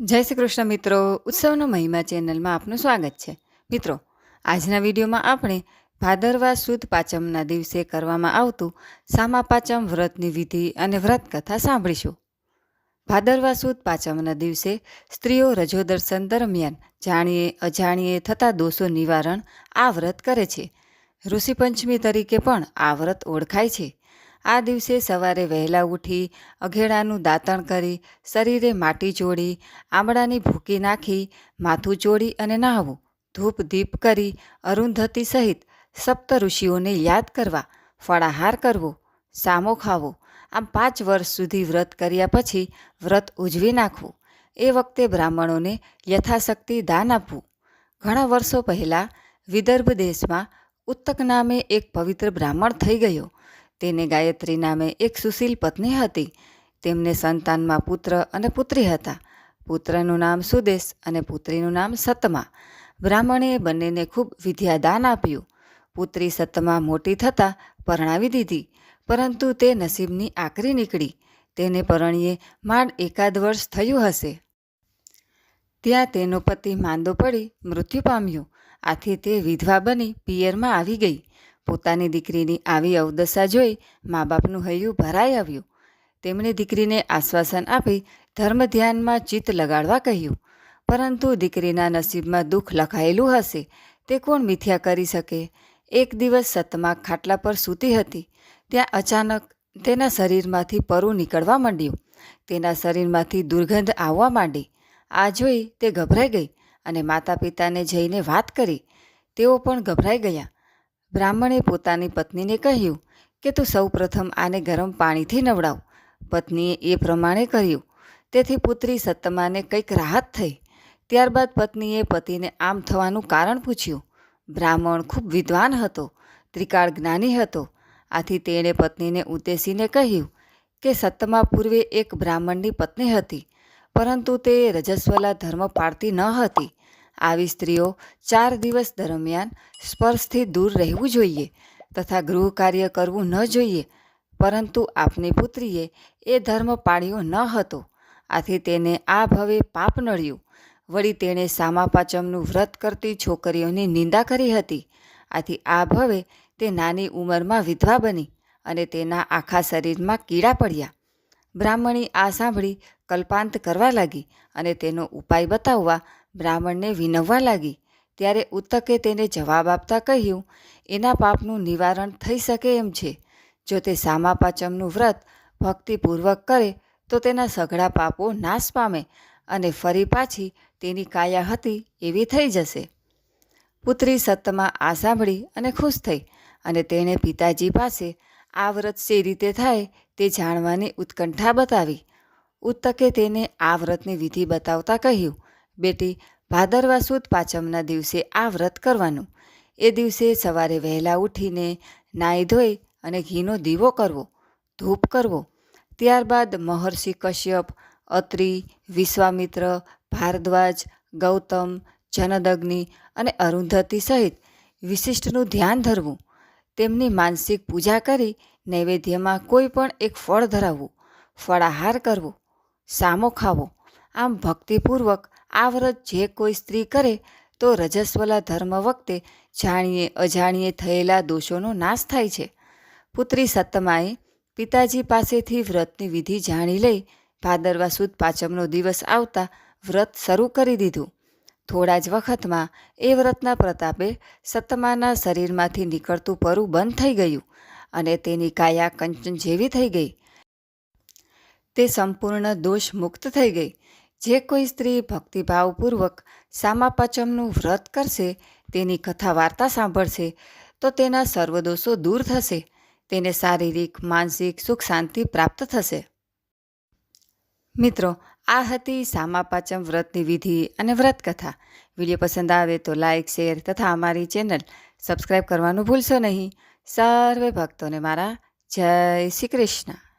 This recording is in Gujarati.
જય શ્રી કૃષ્ણ મિત્રો. ઉત્સવનો મહિમા ચેનલમાં આપનું સ્વાગત છે. મિત્રો, આજના વિડીયોમાં આપણે ભાદરવા સુદ પાંચમના દિવસે કરવામાં આવતું સામા પાંચમ વ્રતની વિધિ અને વ્રત કથા સાંભળીશું. ભાદરવા સુદ પાંચમના દિવસે સ્ત્રીઓ રજો દર્શન દરમિયાન જાણીએ, અજાણીએ થતા દોષો નિવારણ આ વ્રત કરે છે. ઋષિ પંચમી તરીકે પણ આ વ્રત ઓળખાય છે. આ દિવસે સવારે વહેલા ઉઠી અઘેડાનું દાંતણ કરી, શરીરે માટી ચોળી આમળાની ભૂકી નાખી, માથું ચોળી અને નહાવું, ધૂપ દીપ કરી અરુંધતી સહિત સપ્ત ઋષિઓને યાદ કરવા, ફળાહાર કરવો, સામો ખાવો, આમ પાંચ વર્ષ સુધી વ્રત કર્યા પછી વ્રત ઉજવી નાખવું. એ વખતે બ્રાહ્મણોને યથાશક્તિ દાન આપવું. ઘણા વર્ષો પહેલાં વિદર્ભ દેશમાં ઉત્તક નામે એક પવિત્ર બ્રાહ્મણ થઈ ગયો. તેને ગાયત્રી નામે એક સુશીલ પત્ની હતી. તેમને સંતાનમાં પુત્ર અને પુત્રી હતા. પુત્રનું નામ સુદેશ અને પુત્રીનું નામ સતમા. બ્રાહ્મણે બંનેને ખૂબ વિદ્યાદાન આપ્યું. પુત્રી સતમા મોટી થતાં પરણાવી દીધી, પરંતુ તે નસીબની આકરી નીકળી. તેને પરણીએ માંડ એકાદ વર્ષ થયું હશે. ત્યાં તેનો પતિ માંદો પડી મૃત્યુ પામ્યો. આથી તે વિધવા બની પિયરમાં આવી ગઈ. પોતાની દીકરીની આવી અવદશા જોઈ મા બાપનું હૈયું ભરાઈ આવ્યું. તેમણે દીકરીને આશ્વાસન આપી ધર્મ ધ્યાનમાં ચિત્ત લગાડવા કહ્યું, પરંતુ દીકરીના નસીબમાં દુઃખ લખાયેલું હશે. તે કોણ મિથ્યા કરી શકે? એક દિવસ સતમા ખાટલા પર સૂતી હતી. ત્યાં અચાનક તેના શરીરમાંથી પરુ નીકળવા માંડ્યું. તેના શરીરમાંથી દુર્ગંધ આવવા માંડી. આ જોઈ તે ગભરાઈ ગઈ અને માતા પિતાને જઈને વાત કરી. તેઓ પણ ગભરાઈ ગયા. બ્રાહ્મણે પોતાની પત્નીને કહ્યું કે તું સૌ પ્રથમ આને ગરમ પાણીથી નવડાવ. પત્નીએ એ પ્રમાણે કર્યું. તેથી પુત્રી સત્તમાને કંઈક રાહત થઈ. ત્યારબાદ પત્નીએ પતિને આમ થવાનું કારણ પૂછ્યું. બ્રાહ્મણ ખૂબ વિદ્વાન હતો, ત્રિકાળ જ્ઞાની હતો. આથી તેણે પત્નીને ઉદ્દેશીને કહ્યું કે સત્તમા પૂર્વે એક બ્રાહ્મણની પત્ની હતી, પરંતુ તે રજસ્વલા ધર્મ પાળતી ન હતી. આવી સ્ત્રીઓ ચાર દિવસ દરમિયાન સ્પર્શથી દૂર રહેવું જોઈએ તથા ગૃહ કાર્ય કરવું ન જોઈએ. પરંતુ આપની પુત્રીએ એ ધર્મ પાળ્યો ન હતો. આથી તેને આ ભવે પાપ નડ્યું. વળી તેણે સામા પાંચમનું વ્રત કરતી છોકરીઓની નિંદા કરી હતી. આથી આ ભવે તે નાની ઉંમરમાં વિધવા બની અને તેના આખા શરીરમાં કીડા પડ્યા. બ્રાહ્મણી આ સાંભળી કલ્પાંત કરવા લાગી અને તેનો ઉપાય બતાવવા બ્રાહ્મણને વિનવવા લાગી. ત્યારે ઉત્તકે તેને જવાબ આપતા કહ્યું, એના પાપનું નિવારણ થઈ શકે એમ છે. જો તે સામા પાંચમનું વ્રત ભક્તિપૂર્વક કરે, તો તેના સઘળા પાપો નાશ પામે અને ફરી પાછી તેની કાયા હતી એવી થઈ જશે. પુત્રી સત્તમાં આ સાંભળી અને ખુશ થઈ અને તેણે પિતાજી પાસે આ વ્રત જે રીતે થાય તે જાણવાની ઉત્કંઠા બતાવી. ઉત્તકે તેને આ વ્રતની વિધિ બતાવતા કહ્યું બેટી, ભાદરવા સુદ પાંચમના દિવસે આ વ્રત કરવાનું. એ દિવસે સવારે વહેલા ઉઠીને નાહી ધોઈ અને ઘીનો દીવો કરવો, ધૂપ કરવો. ત્યારબાદ મહર્ષિ કશ્યપ, અત્રિ, વિશ્વામિત્ર, ભારદ્વાજ, ગૌતમ, જનદગ્નિ અને અરુંધતી સહિત વિશિષ્ટનું ધ્યાન ધરવું. તેમની માનસિક પૂજા કરી નૈવેદ્યમાં કોઈ પણ એક ફળ ધરાવવું, ફળાહાર કરવો, સામો ખાવો. આમ ભક્તિપૂર્વક આ વ્રત જે કોઈ સ્ત્રી કરે, તો રજસ્વલા ધર્મ વખતે જાણીએ, અજાણીએ થયેલા દોષોનો નાશ થાય છે. પુત્રી સત્તમાએ પિતાજી પાસેથી વ્રતની વિધિ જાણી લઈ, ભાદરવા સુદ પાંચમનો દિવસ આવતા વ્રત શરૂ કરી દીધું. થોડા જ વખતમાં એ વ્રતના પ્રતાપે સત્તમાના શરીરમાંથી નીકળતું પરું બંધ થઈ ગયું અને તેની કાયા કંચન જેવી થઈ ગઈ. તે સંપૂર્ણ દોષ મુક્ત થઈ ગઈ. જે કોઈ સ્ત્રી ભક્તિભાવપૂર્વક સામા પાંચમનું વ્રત કરશે, તેની કથા વાર્તા સાંભળશે, તો તેના સર્વદોષો દૂર થશે, તેને શારીરિક, માનસિક સુખ શાંતિ પ્રાપ્ત થશે. મિત્રો, આ હતી સામા પાંચમ વ્રતની વિધિ અને વ્રત કથા વીડિયો પસંદ આવે તો લાઇક શેર તથા અમારી ચેનલ સબસ્ક્રાઈબ કરવાનું ભૂલશો નહીં. સર્વે ભક્તોને મારા જય શ્રી કૃષ્ણ.